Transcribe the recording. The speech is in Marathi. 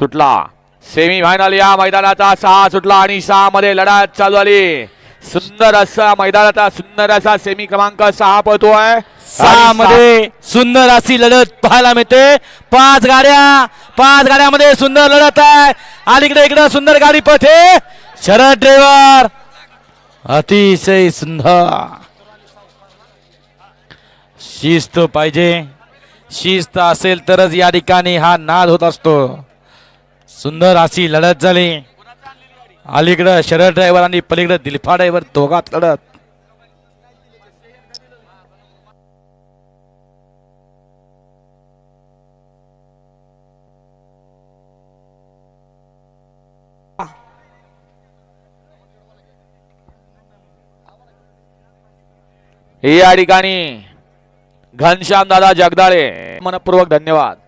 सुटला. सेमी फायनल या मैदानाचा सहा सुटला आणि सहा मध्ये लढत चालू झाली. सुंदर असा मैदानाचा सुंदर असा सेमी क्रमांक सहा पळतोय सहा मध्ये सुंदर अशी लढत पाहायला मिळते. पाच गाड्या पाच गाड्यामध्ये सुंदर लढत आहे. अलीकडे इकडे सुंदर गाडी पथे शरद ड्रायव्हर अतिशय सुंदर. शिस्त पाहिजे. शिस्त असेल तरच या ठिकाणी हा नाद होत असतो. सुंदर अशी लढत झाली. अलीकडं शरद ड्रायव्हर आणि पलीकडे दिलफा ड्रायव्हर दोघात लढत. या ठिकाणी घनश्याम दादा जगदाळे. मनपूर्वक धन्यवाद.